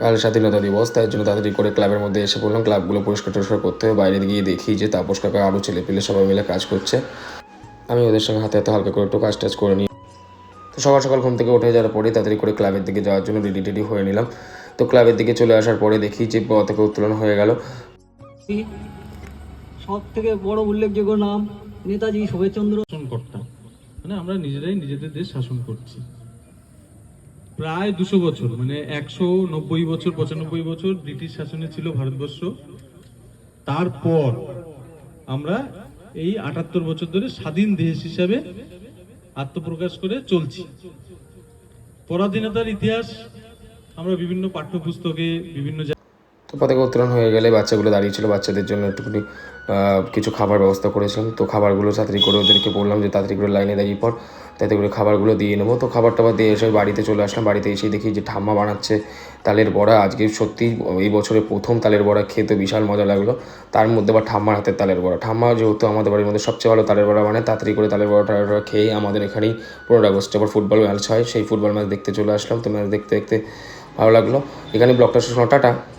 কাল স্বাধীনতা দিবস তাই জন্য তাড়াতাড়ি করে ক্লাবের মধ্যে এসে পড়লাম ক্লাবগুলো পরিষ্কার টরিষ্কার করতে হবে বাইরে গিয়ে দেখি যে তাপস কাকা আরও ছেলে পেলে সবাই মিলে কাজ করছে। আমি ওদের সঙ্গে হাতে হাতে হালকা করে একটু কাজ টাজ করে নিই। তো সকাল সকাল ঘুম থেকে উঠে যাওয়ার পরে তাড়াতাড়ি করে ক্লাবের দিকে যাওয়ার জন্য রেডি টেডি হয়ে নিলাম। তো ক্লাবের দিকে চলে আসার পরে দেখি যে পতাকা উত্তোলন হয়ে গেল। সব থেকে বড় উল্লেখযোগ্য নাম নেতাজি সুভাষচন্দ্র করতাম মানে আমরা নিজেরাই নিজেদের দেশ শাসন করছি। প্রায় দুশো বছর মানে একশো নব্বই বছর, পঁচানব্বই বছর ব্রিটিশ শাসনে ছিল ভারতবর্ষ। তারপর আমরা এই আটাত্তর বছর ধরে স্বাধীন দেশ হিসাবে আত্মপ্রকাশ করে চলছি। পরাধীনতার ইতিহাস, আমরা বিভিন্ন পাঠ্যপুস্তকে, বিভিন্ন তো পতাকা উত্তোলন হয়ে গেলে বাচ্চাগুলো দাঁড়িয়ে ছিল বাচ্চাদের জন্য একটুখানি কিছু খাবার ব্যবস্থা করেছিলাম। তো খাবারগুলো তাড়াতাড়ি করে ওদেরকে বললাম যে তাড়াতাড়ি করে লাইনে দাঁড়িয়ে পর তাতে করে খাবারগুলো দিয়ে নেব। তো খাবার টাবার দিয়ে এসে বাড়িতে চলে আসলাম। বাড়িতে এসে দেখি যে ঠাম্মা বানাচ্ছে তালের বড়া। আজকে সত্যি এই বছরে প্রথম তালের বড়া খেতে বিশাল মজা লাগল। তার মধ্যে আবার ঠাম্মার হাতের তালের বড়া। ঠাম্মা যেহেতু আমাদের বাড়ির মধ্যে সবচেয়ে ভালো তালের বড়া বানায়, তাড়াতাড়ি করে তালের বড়াটা খেয়ে আমাদের এখানেই পনেরো আগস্টে আবার ফুটবল ম্যাচ হয়। সেই ফুটবল ম্যাচ দেখতে চলে আসলাম। তো ম্যাচ দেখতে দেখতে ভালো লাগল। এখানে ব্লগটা শেষ। টাটা।